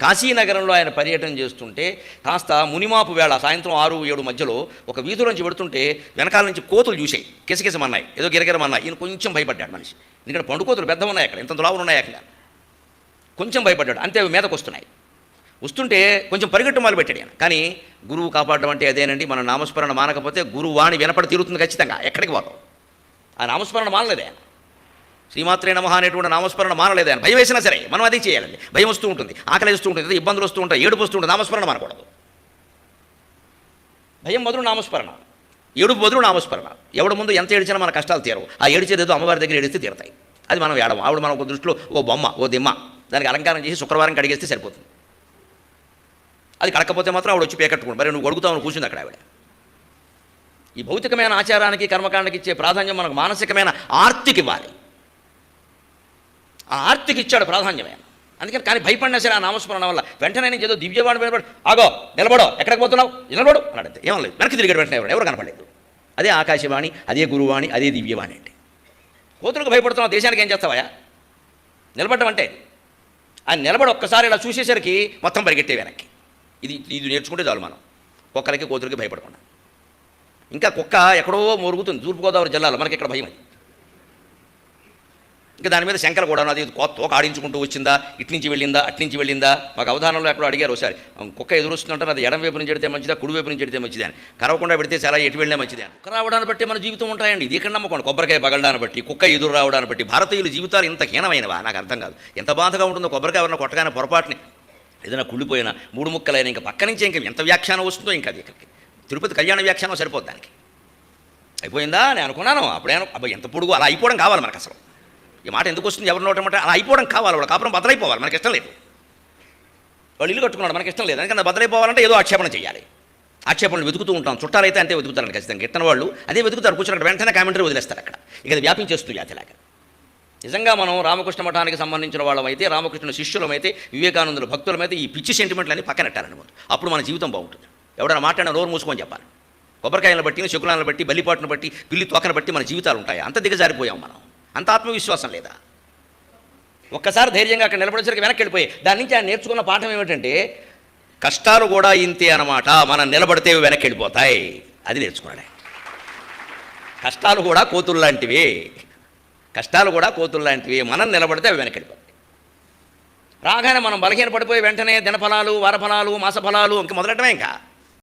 కాశీనగరంలో ఆయన పర్యటన చేస్తుంటే కాస్త మునిమాపు వేళ సాయంత్రం ఆరు ఏడు మధ్యలో ఒక వీధిలోంచి పెడుతుంటే వెనకాల నుంచి కోతులు చూసాయి కిసకిసమన్నాయి. ఏదో గిరగిరమన్నాయి. ఈయన కొంచెం భయపడ్డాడు మనిషి. ఎందుకంటే పండు కోతులు పెద్ద ఉన్నాయి అక్కడ. ఎంత లావులు ఉన్నాయి అక్కడ. కొంచెం భయపడ్డాడు. అంతే అవి మీదకు వస్తున్నాయి వస్తుంటే కొంచెం పరిగెట్టు మొదలు పెట్టాడు ఆయన కానీ గురువు కాపాడడం అంటే అదేనండి. మన నామస్మరణ మానకపోతే గురువు వాణి వినపడి తీరుతుంది ఖచ్చితంగా. ఎక్కడికి పోతాం? ఆ నామస్మరణ మానలేదే ఆయన. శ్రీమాత్రే నమః అనేటువంటి నామస్మరణ మానలేదు ఆయన భయం వేసినా సరే మనం అది చేయాలండి. భయం వస్తూ ఉంటుంది ఆకలి వస్తూ ఉంటుంది ఇబ్బందులు వస్తూ ఉంటాయి ఏడుపు వస్తూ ఉంటుంది నామస్మరణ మానకూడదు. భయం మొదలు నామస్మరణ. ఏడుపు మొదలు నామస్మరణ. ఎవడు ముందు ఎంత ఏడిచినా మన కష్టాలు తీరవు. ఆ ఏడిచేది ఏదో అమ్మవారి దగ్గర ఏడిస్తే తీరతాయి. అది మనం ఏడము ఆవిడ మనం ఒక దృష్టిలో ఓ బొమ్మ ఓ దిమ్మ దానికి అలంకారం చేసి శుక్రవారం కడిగేస్తే సరిపోతుంది. అది కడకపోతే మాత్రం ఆవిడ వచ్చి పేకట్టుకుంటు మరి నువ్వు అడుగుతావు కూర్చుంది అక్కడ ఆవిడ. ఈ భౌతికమైన ఆచారానికి కర్మకాండకి ఇచ్చే ప్రాధాన్యం మనకు మానసికమైన ఆర్తికి ఇవ్వాలి. ఆ ఆర్తికి ఇచ్చాడు ప్రాధాన్యమైన అందుకని కానీ భయపడినా సరే ఆ నామస్మరణ వల్ల వెంటనే నేను ఏదో దివ్యవాణి నిలబడు ఆగో నిలబడో ఎక్కడికి పోతున్నావు? నిలబడు అన్నాడు ఏమో లేదు. వెనక్కి తిరిగాడు వెంటనే ఎవరు ఎవరు కనపడలేదు. అదే ఆకాశవాణి అదే గురువాణి అదే దివ్యవాణి అంటే. కోతులకు భయపడుతున్నావు దేశానికి ఏం చేస్తావా నిలబడడం అంటే ఆ నిలబడి ఒక్కసారి ఇలా చూసేసరికి మొత్తం పరిగెట్టే వెనక్కి. ఇది ఇది నేర్చుకుంటే చాలు మనం. కుక్కలకి కోతులకి భయపడకుండా. ఇంకా కుక్క ఎక్కడో మొరుగుతుంది తూర్పుగోదావరి జిల్లాలో. మనకి ఇక్కడ భయం అది. ఇంకా దాని మీద శంకర కూడా అది కొత్త ఒక ఆడించుకుంటూ వచ్చిందా? ఇటు నుంచి వెళ్ళిందా? అటు నుంచి వెళ్ళిందా? మాకు అవధానంలో ఎక్కడో అడిగారు ఒకసారి. కుక్క ఎదురుస్తుంటే అది ఎడం వైపు నుంచి ఎడితే మంచిదా కుడి వైపు నుంచి ఎడితే మంచిది అని. కరవకుండా పెడితే చాలా ఎటు వెళ్ళినా మంచిది అని. కుక్క రావడాన్ని బట్టి మన జీవితం ఉంటాయండి. ఇది ఇక్కడ నమ్మకండి కొబ్బరికాయ పగలడాన్ని బట్టి కుక్క ఎదురు రావడాన్ని బట్టి. భారతీయుల జీవితాలు ఇంత హీనమైనవా? నాకు అర్థం కాదు. ఎంత బాధగా ఉంటుందో కొబ్బరికాయ ఎవరన్నా కొట్టగానే పొరపాటుని ఏదైనా కుళ్ళిపోయినా మూడు ముక్కలైనా ఇంకా పక్క నుంచి ఇంకా ఎంత వ్యాఖ్యానం వస్తుందో ఇంకా అది ఇక్కడికి. తిరుపతి కళ్యాణ వ్యాఖ్యానం సరిపోద్ది దానికి. అయిపోయిందా? నేను అనుకున్నాను. అప్పుడే అబ్బాయి అబ్బా ఎంత పొడుగు. అలా అయిపోవడం కావాలి మనకు అసలు. ఈ మాట ఎందుకు వస్తుంది? ఎవరు నోటమంటే అలా అయిపోవడం కావాలి. వాడు కాపురం బద్దలైపోవాలి. మనకి ఇష్టం లేదు. వాళ్ళు ఇల్లు కట్టుకున్నాడు. మనకి ఇష్టం లేదు. అందుకని బదలైపోవాలంటే ఏదో ఆక్షేపణ చేయాలి. ఆక్షేపణలు వెతుకుతూ ఉంటాం. చుట్టాలైతే అంతే వెతుకుతారని ఖచ్చితంగా. గిట్టని వాళ్ళు అదే వెతుకుతారు. కూర్చున్నట్టు వెంటనే కామెంటరీ వదిలేస్తారు అక్కడ. ఇక అది వ్యాపించేస్తూ జాతిలాగా నిజంగా మనం రామకృష్ణ మఠానికి సంబంధించిన వాళ్ళమైతే రామకృష్ణ శిష్యులమైతే వివేకానందుల భక్తులమైతే ఈ పిచ్చి సెంటిమెంట్లన్నీ పక్కనెట్టాలని ముందు. అప్పుడు మన జీవితం బాగుంటుంది. ఎవడైనా మాట్లాడిన నోరు మూసుకొని చెప్పాలి. కొబ్బరికాయలను బట్టి శుక్లాలను బట్టి బల్లిపాటును బట్టి పిల్లి తోకను బట్టి మన జీవితాలు ఉంటాయి. అంత దిగజారిపోయాం మనం. అంత ఆత్మవిశ్వాసం లేదా? ఒక్కసారి ధైర్యంగా అక్కడ నిలబడేసరికి వెనక్కి వెళ్ళిపోయి దాని నుంచి ఆయన నేర్చుకున్న పాఠం ఏమిటంటే కష్టాలు కూడా ఇంతే అన్నమాట మనం నిలబడితే వెనక్కి వెళ్ళిపోతాయి. అది నేర్చుకున్నాడు. కష్టాలు కూడా కోతులు లాంటివి. కష్టాలు కూడా కోతులు లాంటివి. మనం నిలబడితే అవి వెనక్కి వెళ్ళిపోతాయి. రాగానే మనం బలహీన పడిపోయి వెంటనే దినఫలాలు వారఫలాలు మాసఫలాలు ఇంక మొదలెట్టమే ఇంకా.